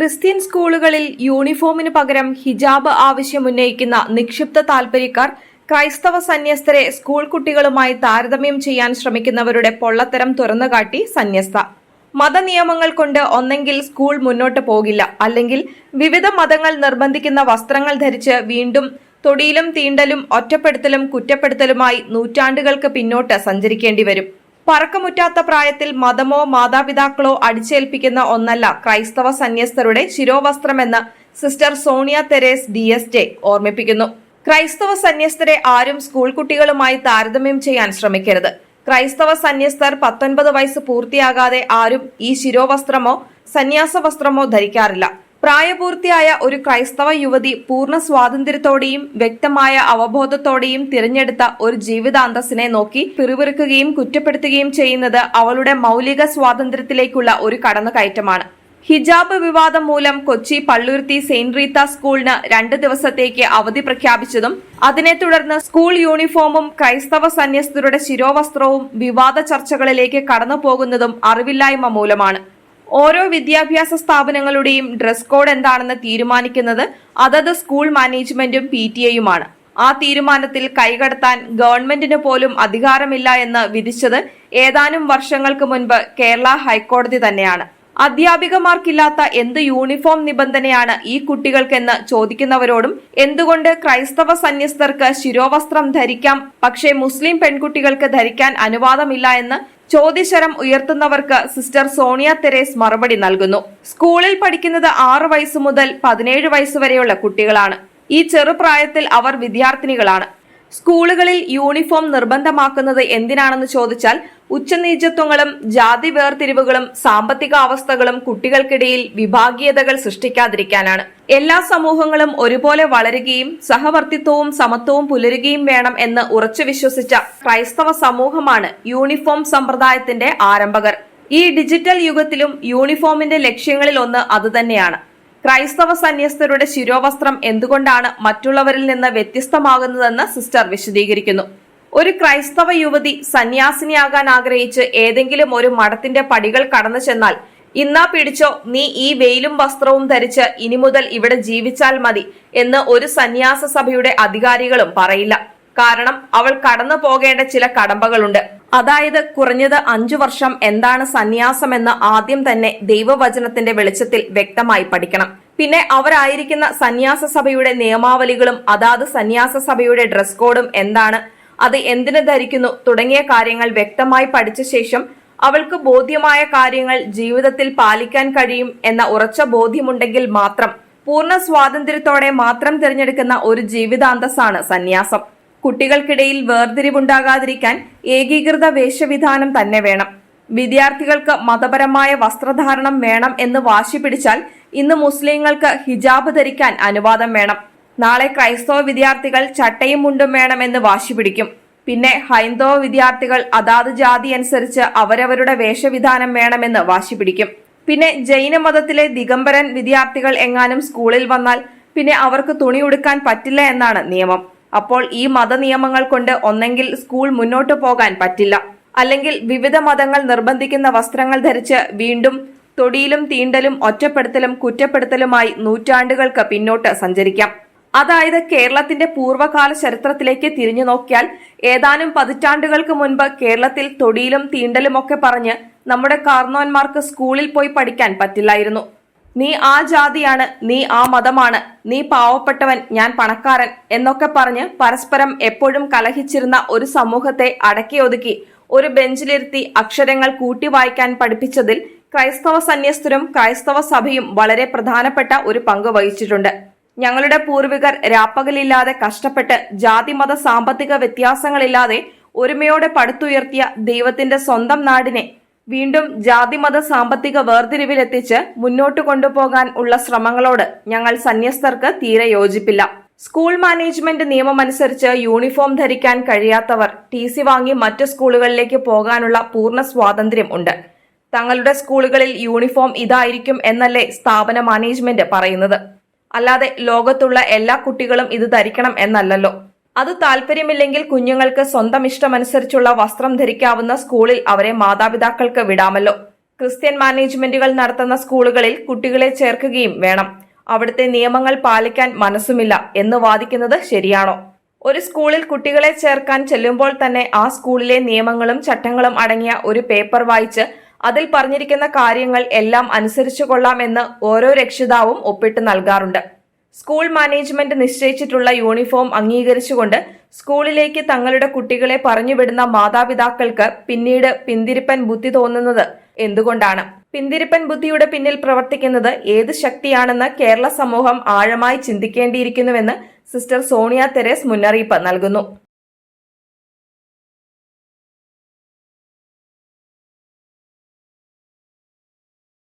Christian സ്കൂളുകളിൽ യൂണിഫോമിന് പകരം ഹിജാബ് ആവശ്യമുന്നയിക്കുന്ന നിക്ഷിപ്ത താൽപര്യക്കാർ ക്രൈസ്തവ സന്യസ്തരെ സ്കൂൾ കുട്ടികളുമായി താരതമ്യം ചെയ്യാൻ ശ്രമിക്കുന്നവരുടെ പൊള്ളത്തരം തുറന്നുകാട്ടി സന്യസ്ത. മതനിയമങ്ങൾ കൊണ്ട് ഒന്നെങ്കിൽ സ്കൂൾ മുന്നോട്ട് പോകില്ല. അല്ലെങ്കിൽ വിവിധ മതങ്ങൾ നിർബന്ധിക്കുന്ന വസ്ത്രങ്ങൾ ധരിച്ച് വീണ്ടും തൊടിയിലും തീണ്ടലും ഒറ്റപ്പെടുത്തലും കുറ്റപ്പെടുത്തലുമായി നൂറ്റാണ്ടുകൾക്ക് പിന്നോട്ട് സഞ്ചരിക്കേണ്ടി വരും. പറക്കമുറ്റാത്ത പ്രായത്തിൽ മതമോ മാതാപിതാക്കളോ അടിച്ചേൽപ്പിക്കുന്ന ഒന്നല്ല ക്രൈസ്തവ സന്യസ്തരുടെ ശിരോവസ്ത്രമെന്ന് sister Sonia Therese D S J ഓർമ്മിപ്പിക്കുന്നു. ക്രൈസ്തവ സന്യസ്തരെ ആരും സ്കൂൾ കുട്ടികളുമായി താരതമ്യം ചെയ്യാൻ ശ്രമിക്കരുത്. ക്രൈസ്തവ സന്യസ്തർ പത്തൊൻപത് വയസ്സ് പൂർത്തിയാകാതെ ആരും ഈ ശിരോവസ്ത്രമോ സന്യാസ വസ്ത്രമോ ധരിക്കാറില്ല. പ്രായപൂർത്തിയായ ഒരു ക്രൈസ്തവ യുവതി പൂർണ സ്വാതന്ത്ര്യത്തോടെയും വ്യക്തമായ അവബോധത്തോടെയും തിരഞ്ഞെടുത്ത ഒരു ജീവിതാന്തസ്സിനെ നോക്കി പിറുപിറുക്കുകയും കുറ്റപ്പെടുത്തുകയും ചെയ്യുന്നത് അവളുടെ മൗലിക സ്വാതന്ത്ര്യത്തിലേക്കുള്ള ഒരു കടന്നുകയറ്റമാണ്. ഹിജാബ് വിവാദം മൂലം കൊച്ചി പള്ളുരുത്തി സെയിന്റ് റീത്ത സ്കൂളിന് രണ്ട് ദിവസത്തേക്ക് അവധി പ്രഖ്യാപിച്ചതും അതിനെ തുടർന്ന് സ്കൂൾ യൂണിഫോമും ക്രൈസ്തവ സന്യസ്തരുടെ ശിരോവസ്ത്രവും വിവാദ ചർച്ചകളിലേക്ക് കടന്നു പോകുന്നതും അറിവില്ലായ്മ മൂലമാണ്. ഓരോ വിദ്യാഭ്യാസ സ്ഥാപനങ്ങളുടെയും ഡ്രസ് കോഡ് എന്താണെന്ന് തീരുമാനിക്കുന്നത് അതത് സ്കൂൾ മാനേജ്മെന്റും പി ടി എയുമാണ് ആ തീരുമാനത്തിൽ കൈകടത്താൻ ഗവൺമെന്റിന് പോലും അധികാരമില്ല എന്ന് വിധിച്ചത് ഏതാനും വർഷങ്ങൾക്ക് മുൻപ് കേരള ഹൈക്കോടതി തന്നെയാണ്. അധ്യാപികമാർക്കില്ലാത്ത എന്ത് യൂണിഫോം നിബന്ധനയാണ് ഈ കുട്ടികൾക്കെന്ന് ചോദിക്കുന്നവരോടും എന്തുകൊണ്ട് ക്രൈസ്തവ സന്യസ്തർക്ക് ശിരോവസ്ത്രം ധരിക്കാം പക്ഷേ മുസ്ലിം പെൺകുട്ടികൾക്ക് ധരിക്കാൻ അനുവാദമില്ല എന്ന് ചോദ്യശരം ഉയർത്തുന്നവർക്ക് സിസ്റ്റർ സോണിയ തെരേസ് മറുപടി നൽകുന്നു. സ്കൂളിൽ പഠിക്കുന്നത് ആറു വയസ്സു മുതൽ പതിനേഴ് വയസ്സ് വരെയുള്ള കുട്ടികളാണ്. ഈ ചെറുപ്രായത്തിൽ അവർ വിദ്യാർത്ഥിനികളാണ്. സ്കൂളുകളിൽ യൂണിഫോം നിർബന്ധമാക്കുന്നത് എന്തിനാണെന്ന് ചോദിച്ചാൽ ഉച്ചനീചത്വങ്ങളും ജാതി വേർതിരിവുകളും സാമ്പത്തിക അവസ്ഥകളും കുട്ടികൾക്കിടയിൽ വിഭാഗീയതകൾ സൃഷ്ടിക്കാതിരിക്കാനാണ്. എല്ലാ സമൂഹങ്ങളും ഒരുപോലെ വളരുകയും സഹവർത്തിത്വവും സമത്വവും പുലരുകയും വേണം എന്ന് ഉറച്ചു വിശ്വസിച്ച ക്രൈസ്തവ സമൂഹമാണ് യൂണിഫോം സമ്പ്രദായത്തിന്റെ ആരംഭകർ. ഈ ഡിജിറ്റൽ യുഗത്തിലും യൂണിഫോമിന്റെ ലക്ഷ്യങ്ങളിൽ ഒന്ന് അതുതന്നെയാണ് ക്രൈസ്തവ സന്യസ്തരുടെ ശിരോവസ്ത്രം എന്തുകൊണ്ടാണ് മറ്റുള്ളവരിൽ നിന്ന് വ്യത്യസ്തമാകുന്നതെന്ന് സിസ്റ്റർ വിശദീകരിക്കുന്നു. ഒരു ക്രൈസ്തവ യുവതി സന്യാസിനിയാകാൻ ആഗ്രഹിച്ച് ഏതെങ്കിലും ഒരു മഠത്തിന്റെ പടികൾ കടന്നു ചെന്നാൽ ഇന്നാ പിടിച്ചോ നീ ഈ വെയിലും വസ്ത്രവും ധരിച്ച് ഇനി മുതൽ ഇവിടെ ജീവിച്ചാൽ മതി എന്ന് ഒരു സന്യാസ സഭയുടെ അധികാരികളും പറയില്ല. കാരണം അവൾ കടന്നു പോകേണ്ട ചില കടമ്പകളുണ്ട്. അതായത് കുറഞ്ഞത് അഞ്ചു വർഷം എന്താണ് സന്യാസമെന്ന് ആദ്യം തന്നെ ദൈവവചനത്തിന്റെ വെളിച്ചത്തിൽ വ്യക്തമായി പഠിക്കണം. പിന്നെ അവരായിരിക്കുന്ന സന്യാസ സഭയുടെ നിയമാവലികളും അതാത് സന്യാസ സഭയുടെ ഡ്രസ് കോഡും എന്താണ് അത് എന്തിനു ധരിക്കുന്നു തുടങ്ങിയ കാര്യങ്ങൾ വ്യക്തമായി പഠിച്ച ശേഷം അവൾക്ക് ബോധ്യമായ കാര്യങ്ങൾ ജീവിതത്തിൽ പാലിക്കാൻ കഴിയും എന്ന ഉറച്ച ബോധ്യമുണ്ടെങ്കിൽ മാത്രം പൂർണ സ്വാതന്ത്ര്യത്തോടെ മാത്രം തിരഞ്ഞെടുക്കുന്ന ഒരു ജീവിതാന്തസ്സാണ് സന്യാസം. കുട്ടികൾക്കിടയിൽ വേർതിരിവുണ്ടാകാതിരിക്കാൻ ഏകീകൃത വേഷവിധാനം തന്നെ വേണം. വിദ്യാർത്ഥികൾക്ക് മതപരമായ വസ്ത്രധാരണം വേണം എന്ന് വാശി പിടിച്ചാൽ ഇന്ന് മുസ്ലിങ്ങൾക്ക് ഹിജാബ് ധരിക്കാൻ അനുവാദം വേണം. നാളെ ക്രൈസ്തവ വിദ്യാർത്ഥികൾ ചട്ടയും മുണ്ടും വേണമെന്ന് വാശി പിടിക്കും. പിന്നെ ഹൈന്ദവ വിദ്യാർത്ഥികൾ അതാത് ജാതി അനുസരിച്ച് അവരവരുടെ വേഷവിധാനം വേണമെന്ന് വാശി പിടിക്കും. പിന്നെ ജൈനമതത്തിലെ ദിഗംബരൻ വിദ്യാർത്ഥികൾ എങ്ങാനും സ്കൂളിൽ വന്നാൽ പിന്നെ അവർക്ക് തുണി ഉടുക്കാൻ പറ്റില്ല എന്നാണ് നിയമം. അപ്പോൾ ഈ മതനിയമങ്ങൾ കൊണ്ട് ഒന്നെങ്കിൽ സ്കൂൾ മുന്നോട്ടു പോകാൻ പറ്റില്ല. അല്ലെങ്കിൽ വിവിധ മതങ്ങൾ നിർബന്ധിക്കുന്ന വസ്ത്രങ്ങൾ ധരിച്ച് വീണ്ടും തൊടിയിലും തീണ്ടലും ഒറ്റപ്പെടുത്തലും കുറ്റപ്പെടുത്തലുമായി നൂറ്റാണ്ടുകൾക്ക് പിന്നോട്ട് സഞ്ചരിക്കാം. അതായത് കേരളത്തിന്റെ പൂർവകാല ചരിത്രത്തിലേക്ക് തിരിഞ്ഞു നോക്കിയാൽ ഏതാനും പതിറ്റാണ്ടുകൾക്ക് മുൻപ് കേരളത്തിൽ തൊടിയിലും തീണ്ടലുമൊക്കെ പറഞ്ഞ് നമ്മുടെ കാർന്നോന്മാർക്ക് സ്കൂളിൽ പോയി പഠിക്കാൻ പറ്റില്ലായിരുന്നു. നീ ആ ജാതിയാണ് നീ ആ മതമാണ് നീ പാവപ്പെട്ടവൻ ഞാൻ പണക്കാരൻ എന്നൊക്കെ പറഞ്ഞ് പരസ്പരം എപ്പോഴും കലഹിച്ചിരുന്ന ഒരു സമൂഹത്തെ അടക്കി ഒതുക്കി ഒരു ബെഞ്ചിലിരുത്തി അക്ഷരങ്ങൾ കൂട്ടി വായിക്കാൻ പഠിപ്പിച്ചതിൽ ക്രൈസ്തവ സന്യസ്തരും ക്രൈസ്തവ സഭയും വളരെ പ്രധാനപ്പെട്ട ഒരു പങ്ക് വഹിച്ചിട്ടുണ്ട്. ഞങ്ങളുടെ പൂർവികർ രാപ്പകലില്ലാതെ കഷ്ടപ്പെട്ട് ജാതിമത സാമ്പത്തിക വ്യത്യാസങ്ങളില്ലാതെ ഒരുമയോടെ പടുത്തുയർത്തിയ ദൈവത്തിന്റെ സ്വന്തം നാടിനെ വീണ്ടും ജാതിമത സാമ്പത്തിക വേർതിരിവിലെത്തിച്ച് മുന്നോട്ട് കൊണ്ടുപോകാൻ ഉള്ള ശ്രമങ്ങളോട് ഞങ്ങൾ സന്യസ്തർക്ക് തീരെ യോജിപ്പില്ല. സ്കൂൾ മാനേജ്മെന്റ് നിയമമനുസരിച്ച് യൂണിഫോം ധരിക്കാൻ കഴിയാത്തവർ ടി സി വാങ്ങി മറ്റു സ്കൂളുകളിലേക്ക് പോകാനുള്ള പൂർണ സ്വാതന്ത്ര്യം ഉണ്ട്. തങ്ങളുടെ സ്കൂളുകളിൽ യൂണിഫോം ഇതായിരിക്കും എന്നല്ലേ സ്ഥാപന മാനേജ്മെന്റ് പറയുന്നത്. അല്ലാതെ ലോകത്തുള്ള എല്ലാ കുട്ടികളും ഇത് ധരിക്കണം എന്നല്ലല്ലോ. അത് താല്പര്യമില്ലെങ്കിൽ കുഞ്ഞുങ്ങൾക്ക് സ്വന്തം ഇഷ്ടമനുസരിച്ചുള്ള വസ്ത്രം ധരിക്കാവുന്ന സ്കൂളിൽ അവരെ മാതാപിതാക്കൾക്ക് വിടാമല്ലോ. ക്രിസ്ത്യൻ മാനേജ്മെന്റുകൾ നടത്തുന്ന സ്കൂളുകളിൽ കുട്ടികളെ ചേർക്കുകയും വേണം. അവിടുത്തെ നിയമങ്ങൾ പാലിക്കാൻ മനസ്സുമില്ല എന്ന് വാദിക്കുന്നത് ശരിയാണോ? ഒരു സ്കൂളിൽ കുട്ടികളെ ചേർക്കാൻ ചെല്ലുമ്പോൾ തന്നെ ആ സ്കൂളിലെ നിയമങ്ങളും ചട്ടങ്ങളും അടങ്ങിയ ഒരു പേപ്പർ വായിച്ച് അതിൽ പറഞ്ഞിരിക്കുന്ന കാര്യങ്ങൾ എല്ലാം അനുസരിച്ചു കൊള്ളാമെന്ന് ഓരോ രക്ഷിതാവും ഒപ്പിട്ട് നൽകാറുണ്ട്. സ്കൂൾ മാനേജ്മെന്റ് നിശ്ചയിച്ചിട്ടുള്ള യൂണിഫോം അംഗീകരിച്ചുകൊണ്ട് സ്കൂളിലേക്ക് തങ്ങളുടെ കുട്ടികളെ പറഞ്ഞുവിടുന്ന മാതാപിതാക്കൾക്ക് പിന്നീട് പിന്തിരിപ്പൻ ബുദ്ധി തോന്നുന്നത് എന്തുകൊണ്ടാണ്? പിന്തിരിപ്പൻ ബുദ്ധിയുടെ പിന്നിൽ പ്രവർത്തിക്കുന്നത് ഏത് ശക്തിയാണെന്ന് കേരള സമൂഹം ആഴമായി ചിന്തിക്കേണ്ടിയിരിക്കുന്നുവെന്ന് സിസ്റ്റർ സോണിയ തെരേസ് മുന്നറിയിപ്പ് നൽകുന്നു.